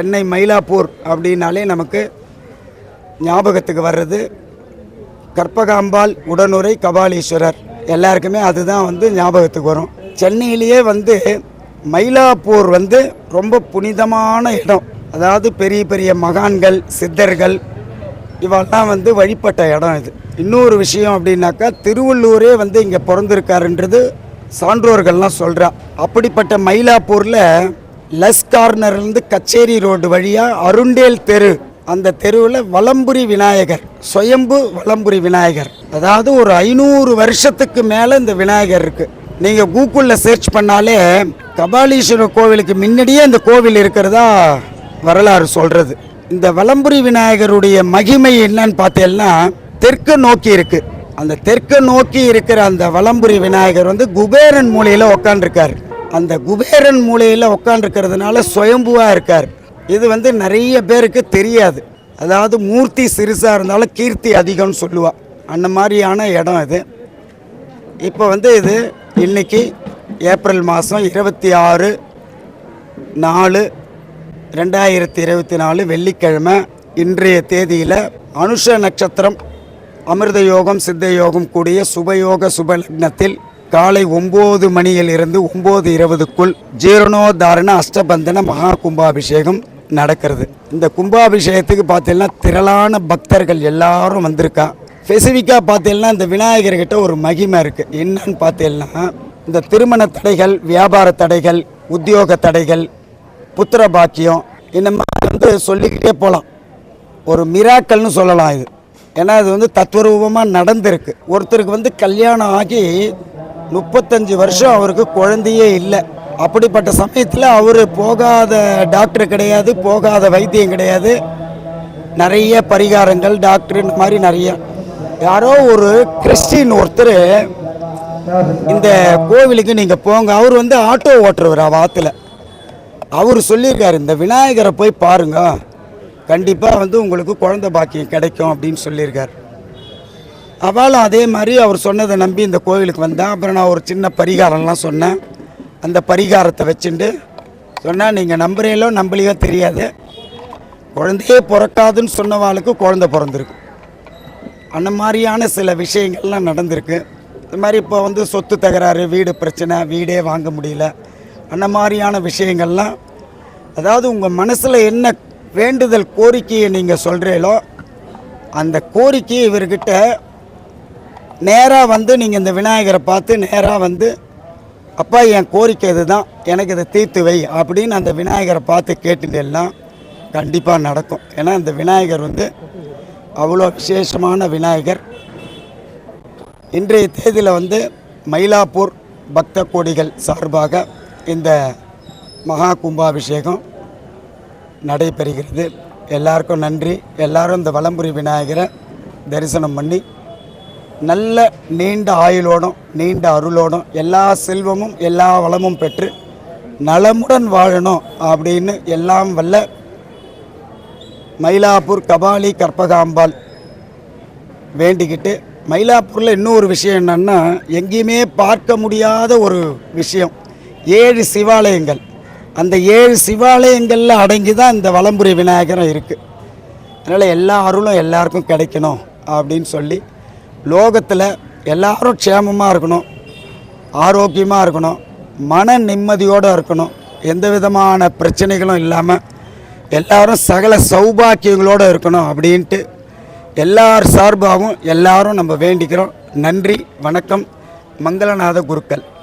சென்னை மயிலாப்பூர் அப்படின்னாலே நமக்கு ஞாபகத்துக்கு வர்றது கற்பகாம்பாள் உடனுரை கபாலீஸ்வரர். எல்லாருக்குமே அதுதான் வந்து ஞாபகத்துக்கு வரும். சென்னையிலேயே வந்து மயிலாப்பூர் வந்து ரொம்ப புனிதமான இடம். அதாவது பெரிய பெரிய மகான்கள் சித்தர்கள் இவெல்லாம் வந்து வழிபட்ட இடம் இது. இன்னொரு விஷயம் அப்படின்னாக்கா திருவள்ளூரே வந்து இங்கே பிறந்திருக்காருன்றது சான்றோர்கள்லாம் சொல்கிறா அப்படிப்பட்ட மயிலாப்பூரில் லஸ் கார்னர்லேருந்து கச்சேரி ரோடு வழியாக அருண்டேல் தெரு. அந்த தெருவில் வலம்புரி விநாயகர் சுயம்பு வலம்புரி விநாயகர். அதாவது ஒரு ஐநூறு வருஷத்துக்கு மேலே இந்த விநாயகர் இருக்குது நீங்கள் கூகுளில் சர்ச் பண்ணாலே கபாலீஸ்வரர் கோவிலுக்கு முன்னாடியே இந்த கோவில் இருக்கிறதா வரலாறு சொல்கிறது இந்த வலம்புரி விநாயகருடைய மகிமை என்னன்னு பார்த்தேன்னா தெற்கு நோக்கி இருக்குது அந்த தெற்கு நோக்கி இருக்கிற அந்த வலம்புரி விநாயகர் வந்து குபேரன் மூலையில் உக்காண்டிருக்காரு அந்த குபேரன் மூலையில் உட்காந்துருக்கிறதுனால சுயம்புவாக இருக்கார். இது வந்து நிறைய பேருக்கு தெரியாது. அதாவது மூர்த்தி சிறுசாக இருந்தாலும் கீர்த்தி அதிகம்னு சொல்லுவா. அந்த மாதிரியான இடம் இது. இப்போ வந்து இது இன்னைக்கு ஏப்ரல் மாதம் இருபத்தி ஆறு நாலு ரெண்டாயிரத்தி இருபத்தி நாலு வெள்ளிக்கிழமை இன்றைய தேதியில் அனுஷ நட்சத்திரம் அமிர்த யோகம் சித்த யோகம் கூடிய சுபயோக சுபலக்னத்தில் காலை ஒம்பது மணியிலிருந்து ஒம்பது இருபதுக்குள் ஜீரணோதாரண அஷ்டபந்தன மகா கும்பாபிஷேகம் நடக்கிறது. இந்த கும்பாபிஷேகத்துக்கு பார்த்தீங்கன்னா திரளான பக்தர்கள் எல்லாரும் வந்திருக்கா. ஸ்பெசிஃபிக்காக பார்த்தீங்கன்னா இந்த விநாயகர்கிட்ட ஒரு மகிமை இருக்குது என்னன்னு பார்த்தீங்கன்னா இந்த திருமண தடைகள் வியாபார தடைகள் உத்தியோக தடைகள் புத்திர பாக்கியம் இந்த மாதிரி வந்து சொல்லிக்கிட்டே போகலாம் ஒரு மிராக்கல்னு சொல்லலாம் இது. ஏன்னா இது வந்து தத்வரூபமாக நடந்திருக்கு. ஒருத்தருக்கு வந்து கல்யாணம் ஆகி முப்பத்தஞ்சு வருஷம் அவருக்கு குழந்தையே இல்லை. அப்படிப்பட்ட சமயத்தில் அவர் போகாத டாக்டர் கிடையாது போகாத வைத்தியம் கிடையாது. நிறைய பரிகாரங்கள் டாக்டர் இந்த மாதிரி நிறைய. யாரோ ஒரு கிறிஸ்டின் ஒருத்தர் இந்த கோவிலுக்கு நீங்கள் போங்க அவர் வந்து ஆட்டோ ஓட்டுறவர் ஆற்றுல அவர் சொல்லியிருக்காரு இந்த விநாயகரை போய் பாருங்க. கண்டிப்பாக வந்து உங்களுக்கு குழந்தை பாக்கியம் கிடைக்கும் அப்படின்னு சொல்லியிருக்காரு. அவளும் அதே மாதிரி அவர் சொன்னதை நம்பி இந்த கோவிலுக்கு வந்தேன். அப்புறம் நான் ஒரு சின்ன பரிகாரம்லாம் சொன்னேன். அந்த பரிகாரத்தை வச்சுட்டு சொன்னால் நீங்கள் நம்புறீங்களோ நம்பலையோ தெரியாது. குழந்தையே பிறக்காதுன்னு சொன்னவாளுக்கு குழந்த பிறந்திருக்கு. அந்த மாதிரியான சில விஷயங்கள்லாம் நடந்திருக்கு. இந்த மாதிரி இப்போ வந்து சொத்து தகராறு வீடு பிரச்சனை வீடே வாங்க முடியல. அந்த மாதிரியான விஷயங்கள்லாம் அதாவது உங்கள் மனசில் என்ன வேண்டுதல் கோரிக்கையை நீங்கள் சொல்கிறீங்களோ அந்த கோரிக்கையை இவர்கிட்ட நேராக வந்து நீங்கள் இந்த விநாயகரை பார்த்து நேராக வந்து அப்பா என் கோரிக்கை இதுதான். எனக்கு இதை தீர்த்து வை. அப்படின்னு அந்த விநாயகரை பார்த்து கேட்டுட்டேன்னா கண்டிப்பாக நடக்கும். ஏன்னா இந்த விநாயகர் வந்து அவ்வளோ விசேஷமான விநாயகர். இன்றைய தேதியில் வந்து மயிலாப்பூர் பக்த கோடிகள் சார்பாக இந்த மகா கும்பாபிஷேகம் நடைபெறுகிறது. எல்லாருக்கும் நன்றி. எல்லாரும் இந்த வலம்புரி விநாயகரை தரிசனம் பண்ணி நல்ல நீண்ட ஆயுளோடும் நீண்ட அருளோடும் எல்லா செல்வமும் எல்லா வளமும் பெற்று நலமுடன் வாழணும் அப்படின்னு எல்லாம் வல்ல மயிலாப்பூர் கபாலி கற்பகாம்பாள் வேண்டிக்கிட்டு மயிலாப்பூரில் இன்னொரு விஷயம் என்னென்னா எங்கேயுமே பார்க்க முடியாத ஒரு விஷயம் ஏழு சிவாலயங்கள். அந்த ஏழு சிவாலயங்களில் அடங்கி தான் இந்த வலம்புரி விநாயகரம் இருக்குது அதனால் எல்லா அருளும் எல்லாருக்கும் கிடைக்கணும் அப்படின்னு சொல்லி லோகத்தில் எல்லாரும் க்ஷேமமாக இருக்கணும் ஆரோக்கியமாக இருக்கணும் மன நிம்மதியோடு இருக்கணும். எந்த விதமான பிரச்சனைகளும் இல்லாமல் எல்லாரும் சகல சௌபாக்கியங்களோடு இருக்கணும் அப்படின்ட்டு எல்லார் சார்பாகவும் எல்லாரும் நம்ம வேண்டிக்கிறோம். நன்றி வணக்கம். மங்களநாத குருக்கள்.